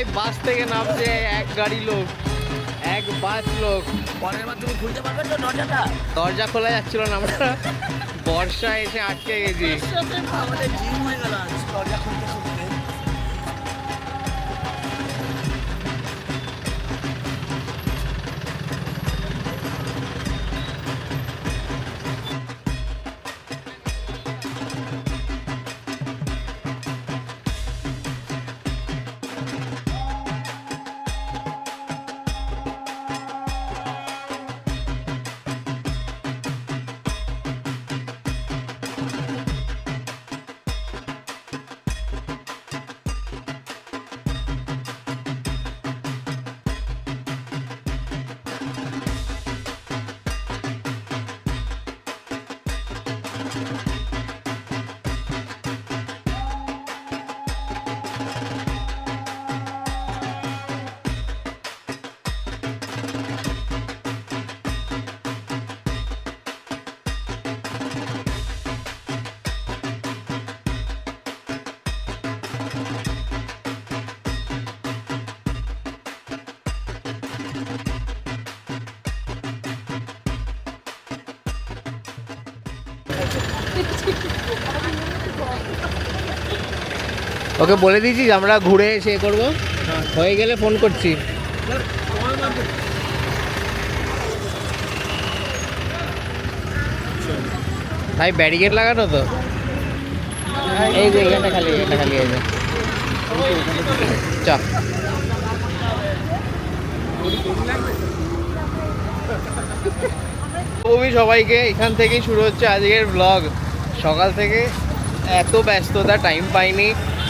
সবাই বাস থেকে নামছে এক গাড়ি লোক এক বাস লোক। পরের বার তুমি খুলতে পারবে তো দরজাটা? দরজা খোলা যাচ্ছিল না আমরা। বর্ষা এসে আটকে গেছি। আমাদের জিম হয়ে গেল দরজা খুলতে। ওকে বলে দিয়েছিস আমরা ঘুরে এসে করব। হয়ে গেলে ফোন করছি। ভাই ব্যারিকেড লাগানো তো? এই যে এখানটা খালি, এটা খালি যে। চ। তুমি সবাইকে, এখান থেকেই শুরু হচ্ছে আজকের ব্লগ সকাল থেকে এত ব্যস্ততা টাইম পাইনি।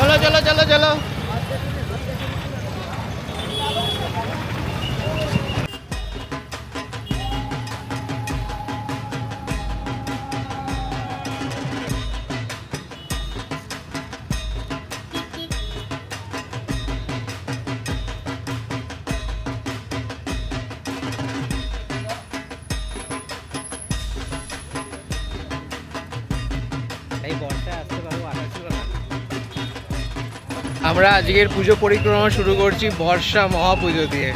চলো চলো চলো চলো। আমরা আজকের পুজো পরিক্রমা শুরু করছি বর্ষা মহাপুজো দিয়ে।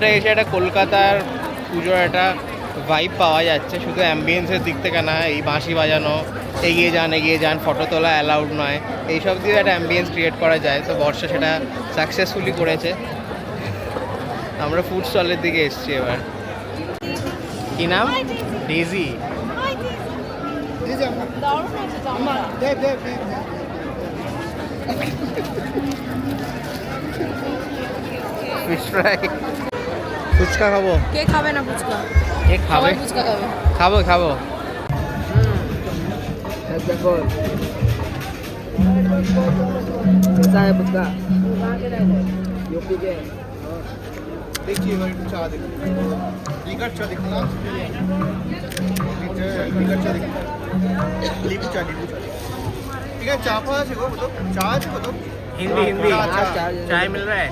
পুজোটা এসে একটা কলকাতার পুজোর একটা ভাইব পাওয়া যাচ্ছে। শুধু অ্যাম্বিয়েন্সের দিক থেকে না এই বাঁশি বাজানো এগিয়ে যান এগিয়ে যান ফটো তোলা অ্যালাউড নয়। এইসব দিয়ে একটা অ্যাম্বিয়েন্স ক্রিয়েট করা যায়। তো বর্ষা সেটা সাকসেসফুলি করেছে। আমরা ফুড স্টলের দিকে এসেছি এবার। কি নাম? ডেজি ফিশ ফ্রাই ফুচকা খাবো? কে খাবে না ফুচকা? কে খাবে? ফুচকা খাবে। খাবো খাবো। দেখো कैसा है पुचका यूपी के देखिए भाई चाह देखिए चाह दिखना चाह दिखना चाह है चापा चाय मिल रहा है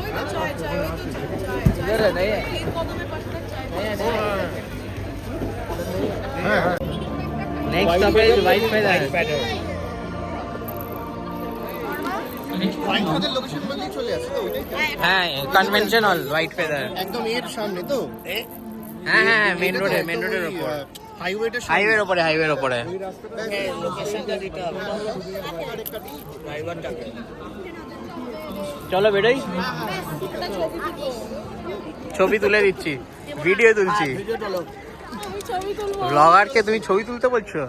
नेक्स्ट है वाइट है। হ্যাঁ কনভেনশন হল হোয়াইট ফেদার একদম এর সামনে তো? হ্যাঁ হ্যাঁ মেন রোডে হাইওয়ের উপরে। হাইওয়ের উপরে চলো বেড়াই ছবি তুলে দিচ্ছি ভিডিও তুলছি। ব্লগারকে তুমি ছবি তুলতে বলছো?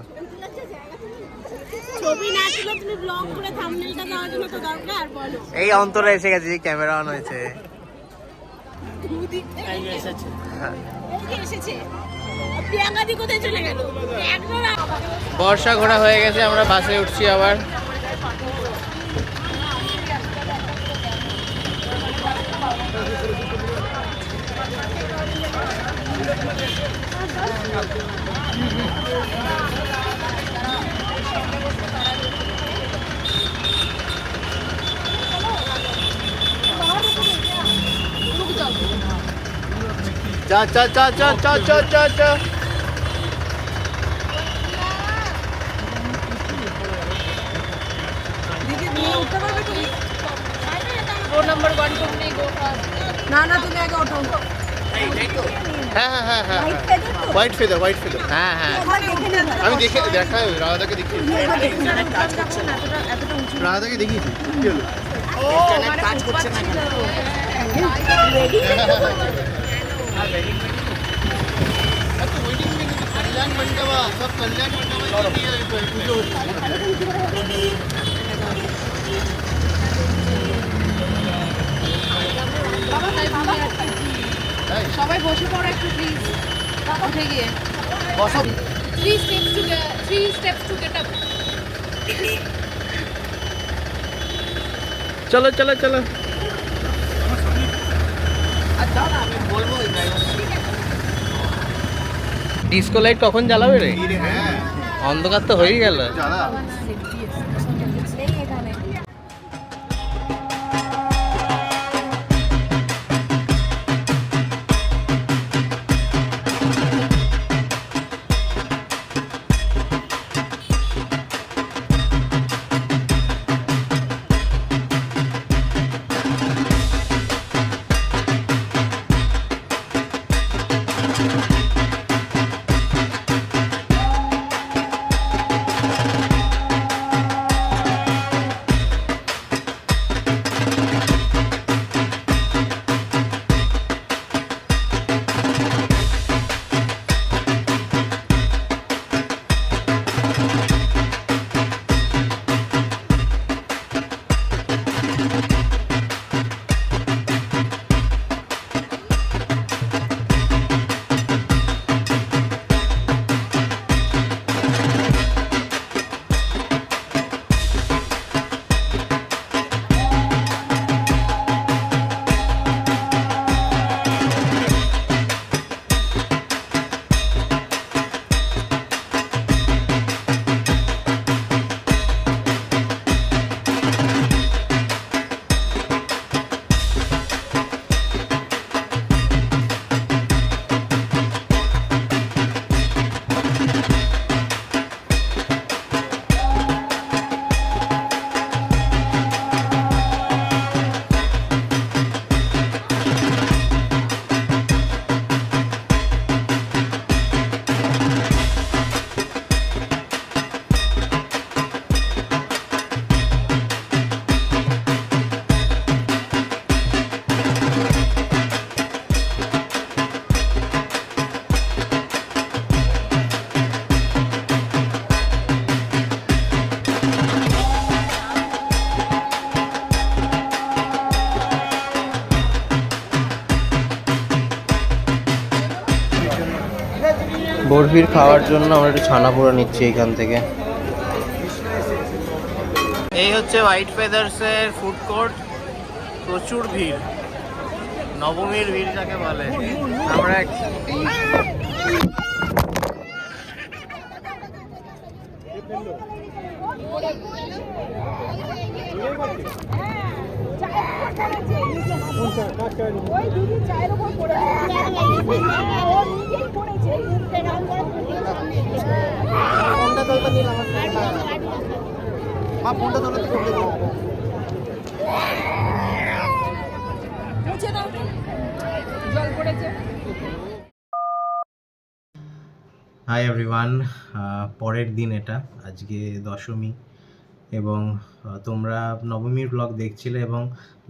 এই অন্তরে এসে গেছে ক্যামেরা অন হয়েছে। হ্যাঁ। বর্ষা ঘোরা হয়ে গেছে আমরা বাসে উঠছি আবার। চা চা চা চা চা চা চা চা দিদি তুমি উঠতে পারবে তুমি রোড নাম্বার ওয়ান হ্যাঁ হ্যাঁ হ্যাঁ হ্যাঁ হোয়াইট ফেদার হোয়াইট ফেদার হ্যাঁ হ্যাঁ আমি দেখে দেখা রাধাকে দেখি রাধাকে দেখি কি হলো কাজ করছে না कल्याण मंडपा सब कल्याण मंडपा সবাই বসে পড়ো একটু প্লিজ উঠে গিয়ে। বসো। Three steps to three steps to get up চলো চলো চলো। ডিসকো লাইট কখন জ্বালাবে রে? হ্যাঁ। অন্ধকার তো হয়েই গেল। বরফির খাওয়ার জন্য আমরা একটু ছানা পোড়া নিচ্ছি এখান থেকে। এই হচ্ছে হোয়াইট ফেদার্সের ফুড কোর্ট প্রচুর ভিড়। নবমীর ভিড় যাকে বলে। আমরা হাই এভরিওয়ান পরের দিন এটা। আজকে দশমী। এবং তোমরা নবমীর ব্লগ দেখছিলে এবং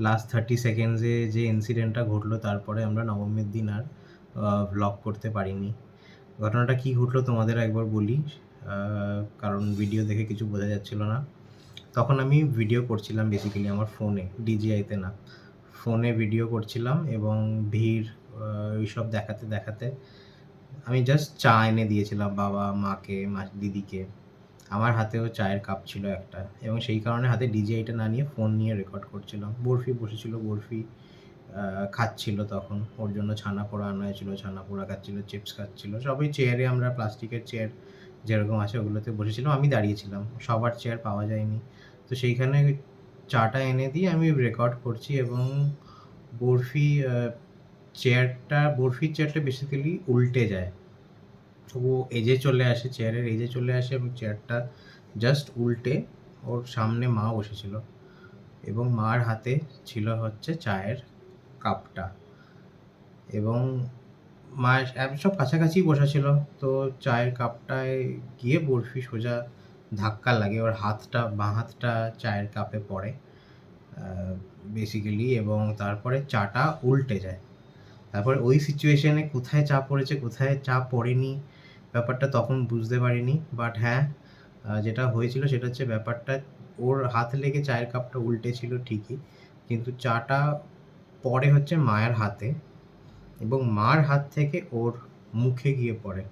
লাস্ট থার্টি সেকেন্ডসে যে ইনসিডেন্টটা ঘটলো, তারপরে আমরা নবমীর দিন আর ব্লগ করতে পারিনি। ঘটনাটা কি ঘটলো তোমাদের একবার বলি কারণ ভিডিও দেখে কিছু বোঝা যাচ্ছিল না। তখন আমি ভিডিও করছিলাম বেসিক্যালি আমার ফোনে ডিজিআইতে না। ফোনে ভিডিও করছিলাম এবং ভিড় এইসব দেখাতে দেখাতে আমি জাস্ট চা এনে দিয়েছিলাম বাবা মাকে মা, দিদিকে। আমার হাতেও চায়ের কাপ ছিল একটা এবং সেই কারণে হাতে ডিজিআইটা না নিয়ে ফোন নিয়ে রেকর্ড করছিলাম। বরফি বসেছিল, বরফি খাচ্ছিল তখন। ওর জন্য ছানা পোড়া আনা হয়েছিল ছানা পোড়া খাচ্ছিল চিপস খাচ্ছিল। সবাই চেয়ারে আমরা প্লাস্টিকের চেয়ার যেরকম আছে ওগুলোতে বসেছিলাম। আমি দাঁড়িয়েছিলাম, সবার চেয়ার পাওয়া যায়নি। তো সেইখানে চাটা এনে দিয়ে আমি রেকর্ড করছি এবং বরফি চেয়ারটা বরফির চেয়ারটা বেসিক্যালি উল্টে যায়। ও এজে চলে আসে চেয়ারের এজে চলে আসে এবং চেয়ারটা জাস্ট উল্টে ওর সামনে মা বসেছিল এবং মার হাতে ছিল হচ্ছে চায়ের কাপটা এবং মা সব কাছাকাছি বসা ছিল তো চায়ের কাপটায় গিয়ে বরফি সোজা ধাক্কা লাগে, ওর হাতটা, বাঁ হাতটা চায়ের কাপে পড়ে বেসিক্যালি এবং তারপরে চাটা উল্টে যায়। তারপর ওই সিচুয়েশনে কোথায় চা পড়েছে, কোথায় চা পড়েনি ব্যাপারটা তখন বুঝতে পারিনি বাট হ্যাঁ যেটা হয়েছিল সেটা হচ্ছে ব্যাপারটা ওর হাত লেগে চায়ের কাপটা উল্টে ছিল ঠিকই, কিন্তু চাটা পড়ে হচ্ছে মায়ের হাতে এবং মার হাত থেকে ওর মুখে গিয়ে পড়ে।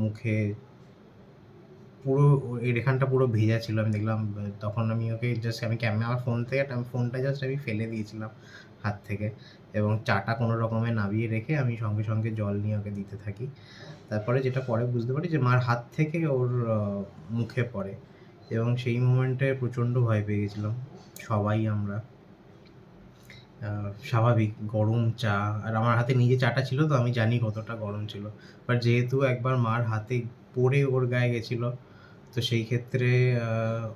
মুখে পুরো এখানটা পুরো ভেজা ছিল, আমি দেখলাম তখন আমি ওকে জাস্ট আমি ক্যামেরা আমার ফোন থেকে, আমি ফোনটা জাস্ট আমি ফেলে দিয়েছিলাম হাত থেকে এবং চাটা কোনো রকমে নামিয়ে রেখে আমি সঙ্গে সঙ্গে জল নিয়ে ওকে দিতে থাকি। তারপরে যেটা পরে বুঝতে পারি যে মার হাত থেকে ওর মুখে পড়ে। এবং সেই মোমেন্টে প্রচণ্ড ভয় পেয়ে গেছিলাম, সবাই আমরা। স্বাভাবিক, গরম চা। আর আমার হাতে নিজে চাটা ছিল তো, আমি জানি কতটা গরম ছিল। বাট যেহেতু একবার মার হাতে পড়ে ওর গায়ে গেছিল, তো সেই ক্ষেত্রে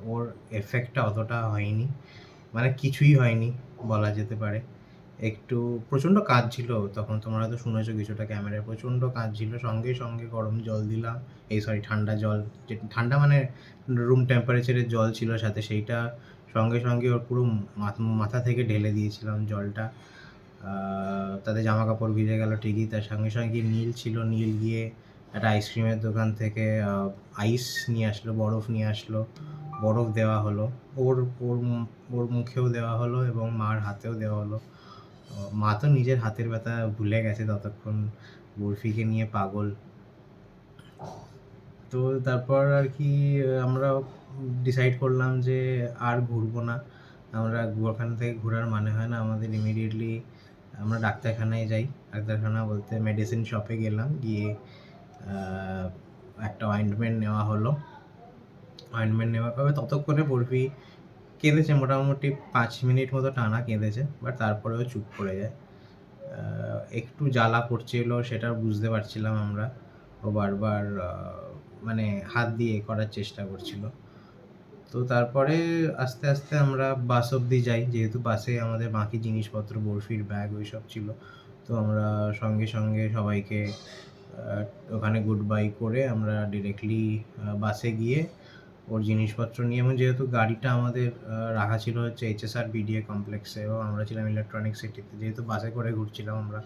ওর এফেক্টটা অতটা হয়নি। মানে কিছুই হয়নি, বলা যেতে পারে। একটু প্রচণ্ড কাজ ছিল, তখন তোমরা তো শুনেছো কিছুটা ক্যামেরায় প্রচণ্ড কাজ ছিল, সঙ্গে সঙ্গে গরম জল দিলাম, এই সরি ঠান্ডা জল, যে ঠান্ডা মানে রুম টেম্পারেচারের জল ছিল সাথে, সেইটা সঙ্গে সঙ্গে ওর পুরো মাথা থেকে ঢেলে দিয়েছিলাম জলটা তাতে জামা কাপড় ভিজে গেল ঠিকই, তার সঙ্গে সঙ্গে নীল ছিল, নীল গিয়ে একটা আইসক্রিমের দোকান থেকে আইস নিয়ে আসলো, বরফ নিয়ে আসলো, বরফ দেওয়া হলো, ওর ওর ওর মুখেও দেওয়া হলো এবং মার হাতেও দেওয়া হলো। মা তো নিজের হাতের ব্যথা ভুলে গেছে ততক্ষণ। বরফিকে নিয়ে পাগল। তো তারপর আর কি আমরা ডিসাইড করলাম যে আর ঘুরবো না। আমরা ওখান থেকে ঘোরার মানে হয় না, আমাদের ইমিডিয়েটলি আমরা ডাক্তারখানায় যাই। ডাক্তারখানা বলতে মেডিসিন শপে গেলাম, গিয়ে একটা অয়েন্টমেন্ট নেওয়া হলো। অয়েন্টমেন্ট নেওয়ার পরে ততক্ষণে বরফি কেঁদেছে মোটামুটি পাঁচ মিনিট মতো টানা কেঁদেছে বাট তারপরেও চুপ করে যায়। একটু জ্বালা করছিল, সেটা বুঝতে পারছিলাম আমরা। ও বারবার মানে হাত দিয়ে করার চেষ্টা করছিল। তো তারপরে আস্তে আস্তে আমরা বাস অবধি যাই, যেহেতু বাসে আমাদের বাকি জিনিসপত্র, বরফির ব্যাগ ওই সব ছিল। তো আমরা সঙ্গে সঙ্গে সবাইকে ওখানে গুড বাই করে আমরা ডিরেক্টলি বাসে গিয়ে ওর জিনিসপত্র নিয়ে। এবং যেহেতু গাড়িটা আমাদের রাখা ছিল হচ্ছে এইচএসআর বিডিএ কমপ্লেক্সে এবং আমরা ছিলাম ইলেকট্রনিক সিটিতে যেহেতু বাসে করে ঘুরছিলাম আমরা।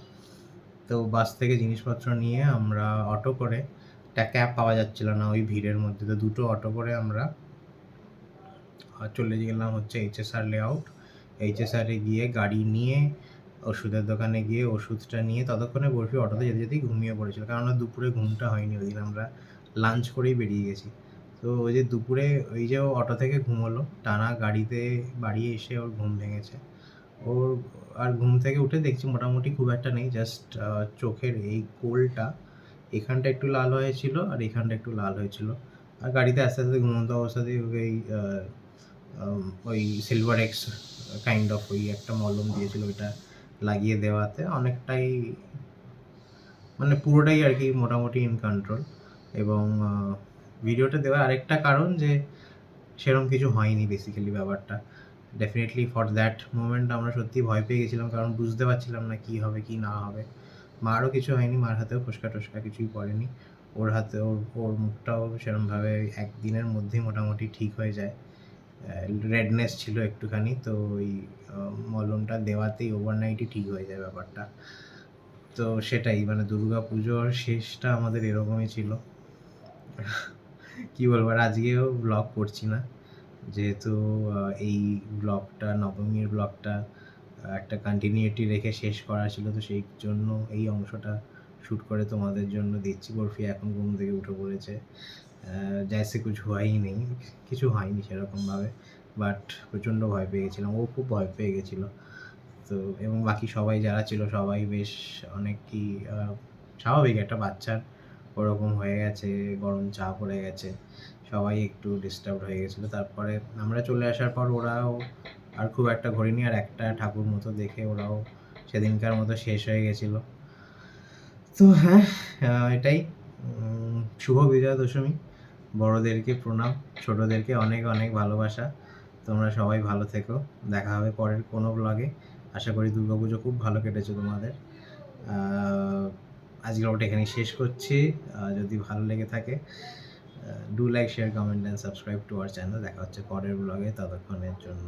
তো বাস থেকে জিনিসপত্র নিয়ে আমরা অটো করে, একটা ক্যাব পাওয়া যাচ্ছিল না ওই ভিড়ের মধ্যে। তো দুটো অটো করে আমরা চলে গেলাম হচ্ছে এইচএসআর লেআউট এইচএসআরে গিয়ে গাড়ি নিয়ে, ওষুধের দোকানে গিয়ে ওষুধটা নিয়ে ততক্ষণে বরফি অটোতে যেতে যেতেই ঘুমিয়ে পড়েছিল। কারণ দুপুরে ঘুমটা হয়নি, ওই দিন আমরা লাঞ্চ করেই বেরিয়ে গেছি। তো ওই যে দুপুরে ওই যে ও অটো থেকে ঘুমোলো, টানা গাড়িতে বাড়ি এসে ওর ঘুম ভেঙেছে। ওর আর ঘুম থেকে উঠে দেখছি মোটামুটি খুব একটা নেই জাস্ট চোখের এই কোলটা এখানটা একটু লাল হয়েছিল আর এখানটা একটু লাল হয়েছিল। আর গাড়িতে আস্তে আস্তে ঘুমন্ত অবস্থাতেই ওই ওই সিলভার এক্স কাইন্ড অফ ওই একটা মলম দিয়েছিল ওইটা লাগিয়ে দেওয়াতে। অনেকটাই মানে পুরোটাই আর কি মোটামুটি ইন কন্ট্রোল এবং ভিডিওটা দেওয়ার আরেকটা কারণ যে সেরকম কিছু হয়নি বেসিক্যালি ব্যাপারটা। ডেফিনেটলি ফর দ্যাট মোমেন্ট আমরা সত্যি ভয় পেয়ে গেছিলাম, কারণ বুঝতে পারছিলাম না কি হবে, কি না হবে। মারও কিছু হয়নি, মার হাতেও ফোসকা টোসকা কিছুই পড়েনি। ওর হাতে ওর ওর মুখটাও সেরকমভাবে একদিনের মধ্যেই মোটামুটি ঠিক হয়ে যায়। রেডনেস ছিল একটুখানি, তো ওই মলমটা দেওয়াতেই ওভারনাইটই ঠিক হয়ে যায় ব্যাপারটা। তো সেটাই মানে দুর্গা পুজোর শেষটা আমাদের এরকমই ছিল। কি বলব, আর আজকেও ব্লগ করছি না। যেহেতু এই ব্লগটা নবমীর ব্লগটা একটা কন্টিনিউটি রেখে শেষ করা ছিল, তো সেই জন্য এই অংশটা শ্যুট করে তোমাদের জন্য দিচ্ছি। বরফি এখন ঘুম থেকে উঠে পড়েছে। জায়সে কিছু হয়ই নেই কিছু হয়নি সেরকমভাবে বাট প্রচণ্ড ভয় পেয়ে গেছিলাম ও খুব ভয় পেয়ে গেছিল। তো, এবং বাকি সবাই যারা ছিল, সবাই বেশ অনেক কি স্বাভাবিক একটা বাচ্চার ওরকম হয়ে গেছে, গরম চা পড়ে গেছে, সবাই একটু ডিস্টার্ব হয়ে গেছিল। তারপরে আমরা চলে আসার পর ওরাও আর খুব একটা ঘোরেনি, আর একটা ঠাকুর মতো দেখে ওরাও সেদিনকার মতো শেষ হয়ে গেছিল। তো হ্যাঁ এটাই। শুভ বিজয়া দশমী। বড়োদেরকে প্রণাম, ছোটোদেরকে অনেক অনেক ভালোবাসা। তোমরা সবাই ভালো থেকো। দেখা হবে পরের কোনো ব্লগে আশা করি দুর্গাপুজো খুব ভালো কেটেছে তোমাদের। আজকের ওটা এখানে শেষ করছি। যদি ভালো লেগে থাকে do like share comment and subscribe to our channel দেখা হচ্ছে পরের ব্লগে ততক্ষণের জন্য।